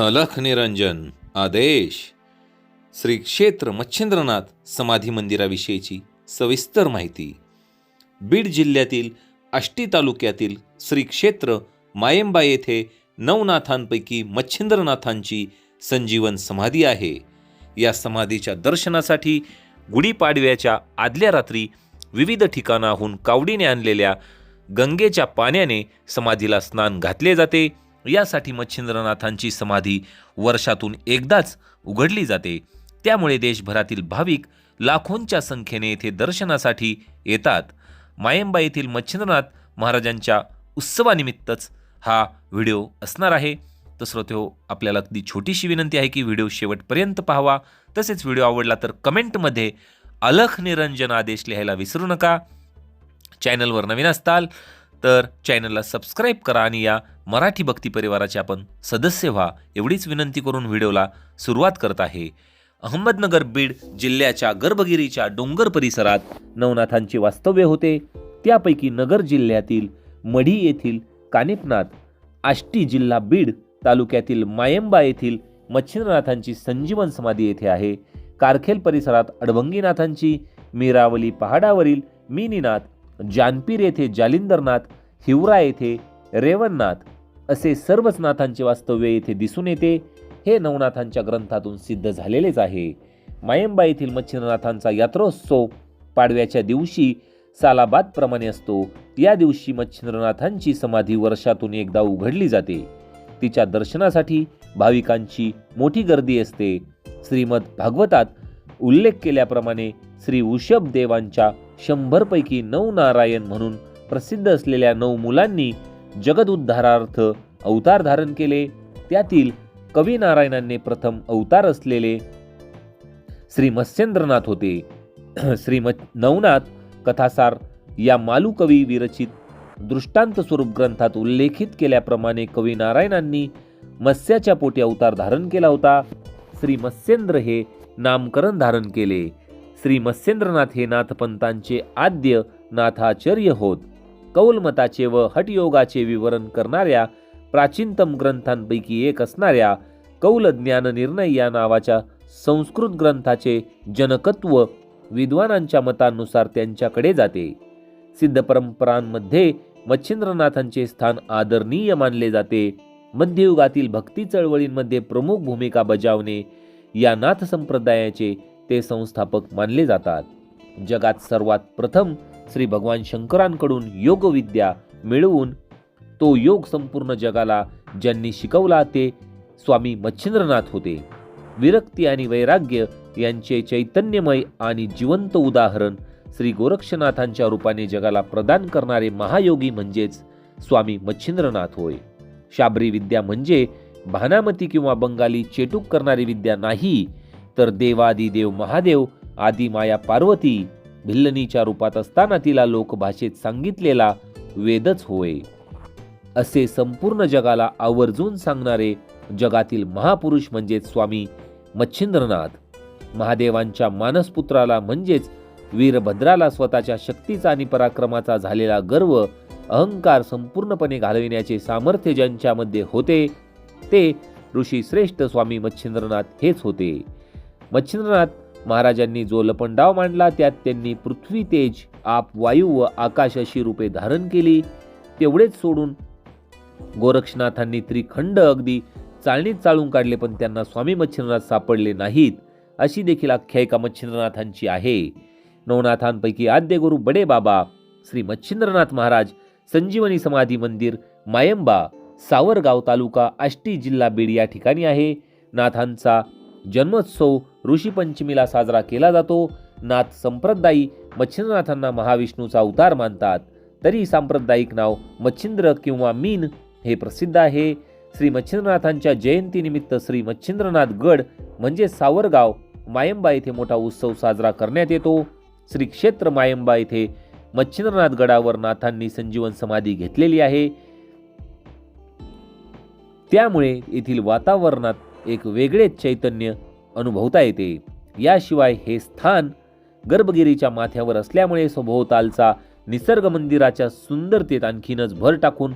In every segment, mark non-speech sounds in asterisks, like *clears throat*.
अलख निरंजन आदेश. श्री क्षेत्र मच्छिंद्रनाथ समाधी मंदिराविषयीची सविस्तर माहिती. बीड जिल्ह्यातील आष्टी तालुक्यातील श्री क्षेत्र मायंबा येथे नवनाथांपैकी मच्छिंद्रनाथांची संजीवन समाधी आहे. या समाधीच्या दर्शनासाठी गुढीपाडव्याच्या आदल्या रात्री विविध ठिकाणाहून कावडीने आणलेल्या गंगेच्या पाण्याने समाधीला स्नान घातले जाते. यासाठी मच्छिंद्रनाथांची समाधी वर्षातून एकदाच उघडली जाते. त्यामुळे देशभरातील भाविक लाखोंच्या संख्येने येथे दर्शनासाठी येतात. मायंबा येथील मच्छिंद्रनाथ महाराजांच्या उत्सवानिमित्तच हा व्हिडिओ असणार आहे. तर श्रोतेहो आपल्याला अगदी छोटीशी विनंती आहे की व्हिडिओ शेवटपर्यंत पाहावा. तसेच व्हिडिओ आवडला तर कमेंटमध्ये अलख निरंजन आदेश लिहायला विसरू नका. चॅनलवर नवीन असताल तर चॅनलला सबस्क्राईब करा आणि या मराठी भक्ती परिवाराचे आपण सदस्य व्हा एवढीच विनंती करून व्हिडिओला सुरुवात करत आहे. अहमदनगर बीड जिल्ह्याच्या गर्भगिरीच्या डोंगर परिसरात नवनाथांचे वास्तव्य होते. त्यापैकी नगर जिल्ह्यातील मढी येथील कानिपनाथ आष्टी जिल्हा बीड तालुक्यातील मायंबा येथील मच्छिंद्रनाथांची संजीवन समाधी येथे आहे. कारखेल परिसरात अडभंगीनाथांची मीरावली पहाडावरील मिनीनाथ जानपीर येथे जालिंदरनाथ हिवरा येथे रेवणनाथ असे सर्वच नाथांचे वास्तव्य येथे दिसून येते. हे नवनाथांच्या ग्रंथातून सिद्ध झालेलेच आहे. मायंबा येथील मच्छिंद्रनाथांचा यात्रोत्सव पाडव्याच्या दिवशी सालाबादप्रमाणे असतो. या दिवशी मच्छिंद्रनाथांची समाधी वर्षातून एकदा उघडली जाते. तिच्या दर्शनासाठी भाविकांची मोठी गर्दी असते. श्रीमद भागवतात उल्लेख केल्याप्रमाणे श्री वृषभ देवांच्या शंभरपैकी नऊ नारायण म्हणून प्रसिद्ध असलेल्या नऊ मुलांनी जगदुद्धारार्थ अवतार धारण केले. त्यातील कवी नारायणांनी प्रथम अवतार असलेले श्री मत्स्येंद्रनाथ होते. *clears throat* श्री नवनाथ कथासार या मालू कवी विरचित दृष्टांत स्वरूप ग्रंथात उल्लेखित केल्याप्रमाणे कवी नारायणांनी मत्स्याच्या पोटी अवतार धारण केला होता. श्री मत्स्येंद्र हे नामकरण धारण केले. श्री मत्स्येंद्रनाथ हे नाथपंतांचे आद्य नाथाचार्य होत. कौलमताचे व हटयोगाचे विवरण करणाऱ्या प्राचीनतम ग्रंथांपैकी एक असणाऱ्या कौल ज्ञान निर्णय या नावाच्या संस्कृत ग्रंथाचे जनकत्व विद्वानांच्या मतानुसार त्यांच्याकडे जाते. सिद्ध परंपरांमध्ये मच्छिंद्रनाथांचे स्थान आदरणीय मानले जाते. मध्ययुगातील भक्ती चळवळींमध्ये प्रमुख भूमिका बजावणे या नाथ संप्रदायाचे ते संस्थापक मानले जातात. जगात सर्वात प्रथम श्री भगवान शंकरांकडून योगविद्या मिळवून तो योग संपूर्ण जगाला ज्यांनी शिकवला ते स्वामी मच्छिंद्रनाथ होते. विरक्ती आणि वैराग्य यांचे चैतन्यमय आणि जिवंत उदाहरण श्री गोरक्षनाथांच्या रूपाने जगाला प्रदान करणारे महायोगी म्हणजेच स्वामी मच्छिंद्रनाथ होय. शाबरी विद्या म्हणजे भानामती किंवा बंगाली चेटूक करणारी विद्या नाही तर देवादिदेव महादेव आदि माया पार्वती भिल्लनीच्या रूपात असताना तिला लोकभाषेत सांगितलेला वेदच होय. असे संपूर्ण जगाला आवर्जून सांगणारे जगातील महापुरुष म्हणजेच स्वामी मच्छिंद्रनाथ. महादेवांच्या मानसपुत्राला म्हणजेच वीरभद्राला स्वतःच्या शक्तीचा आणि पराक्रमाचा झालेला गर्व अहंकार संपूर्णपणे घालविण्याचे सामर्थ्य ज्यांच्यामध्ये होते ते ऋषी श्रेष्ठ स्वामी मच्छिंद्रनाथ हेच होते. मच्छिंद्रनाथ महाराजांनी जो लपंडाव मांडला त्यात त्यांनी पृथ्वी तेज आप वायू व आकाश अशी रूपे धारण केली. तेवढेच सोडून गोरक्षनाथांनी त्रिखंड अगदी चाळणीत चाळून काढले पण त्यांना स्वामी मच्छिंद्रनाथ सापडले नाहीत अशी देखील आख्यायिका मच्छिंद्रनाथांची आहे. नवनाथांपैकी आद्य गुरु बडे बाबा श्री मच्छिंद्रनाथ महाराज संजीवनी समाधी मंदिर मायंबा सावरगाव तालुका आष्टी जिल्हा बीड या ठिकाणी आहे. नाथांचा जन्मोत्सव ऋषीपंचमीला साजरा केला जातो. नाथ संप्रदायी मच्छिंद्रनाथांना महाविष्णूचा अवतार मानतात. तरी सांप्रदायिक नाव मच्छिंद्र किंवा मीन हे प्रसिद्ध आहे. श्री मच्छिंद्रनाथांच्या जयंतीनिमित्त श्री मच्छिंद्रनाथ गड म्हणजे सावरगाव मायंबा येथे मोठा उत्सव साजरा करण्यात येतो. श्री क्षेत्र मायंबा येथे मच्छिंद्रनाथ गडावर नाथांनी संजीवन समाधी घेतलेली आहे. त्यामुळे येथील वातावरणात एक वेगळेच चैतन्य अनुभवता येते. याशिवाय हे स्थान गर्भगिरीच्या माथ्यावर असल्यामुळे सभोवतालचा निसर्ग मंदिराच्या सुंदरतेत आणखीनच भर टाकून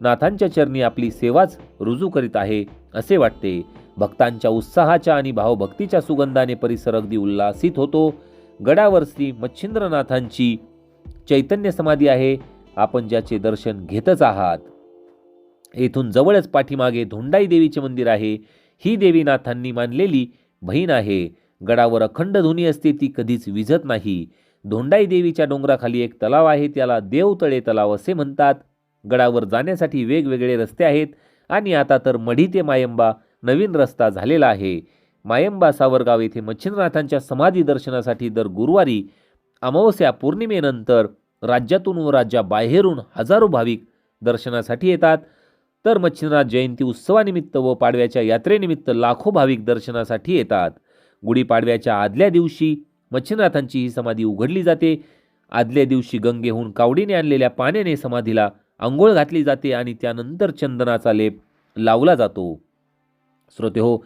नाथांच्या चरणी आपली सेवाच रुजू करीत आहे असे वाटते. भक्तांच्या उत्साहाच्या आणि भावभक्तीच्या सुगंधाने परिसर अगदी उल्हासित होतो. गडावर श्री मच्छिंद्रनाथांची चैतन्य समाधी आहे. आपण ज्याचे दर्शन घेतच आहात. येथून जवळच पाठीमागे धोंडाई देवीचे मंदिर आहे. ही देवीनाथांनी मानलेली बहीण आहे. गडावर अखंड धुनी असते ती कधीच विझत नाही. धोंडाई देवीच्या डोंगराखाली एक तलाव आहे त्याला देवतळे तलाव असे म्हणतात. गडावर जाण्यासाठी वेगवेगळे रस्ते आहेत आणि आता तर मढी ते मायंबा नवीन रस्ता झालेला आहे. मायंबा सावरगाव येथे मच्छिंद्रनाथांच्या समाधी दर्शनासाठी दर गुरुवारी अमावस्या पौर्णिमेनंतर राज्यातून व राज्याबाहेरून हजारो भाविक दर्शनासाठी येतात. तर मच्छिंद्रनाथ जयंती उत्सवानिमित्त व पाडव्याच्या यात्रेनिमित्त लाखो भाविक दर्शनासाठी येतात. गुढीपाडव्याच्या आदल्या दिवशी मच्छिंद्रनाथांची ही समाधी उघडली जाते. आदल्या दिवशी गंगेहून कावडीने आणलेल्या पाण्याने समाधीला आंघोळ घातली जाते आणि त्यानंतर चंदनाचा लेप लावला जातो. श्रोते हो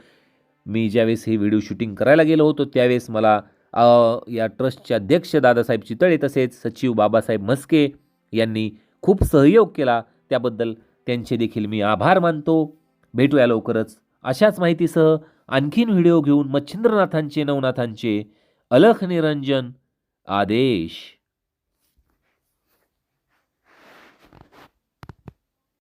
मी ज्यावेळेस हे व्हिडिओ शूटिंग करायला गेलो होतो त्यावेळेस मला या ट्रस्टचे अध्यक्ष दादासाहेब चितळे तसेच सचिव बाबासाहेब म्हस्के यांनी खूप सहयोग केला. त्याबद्दल त्यांचे देखील मी आभार मानतो. भेटूया लवकरच. अशाच माहितीसह आणखीन व्हिडिओ घेऊन मच्छिंद्रनाथांचे नवनाथांचे अलख निरंजन आदेश.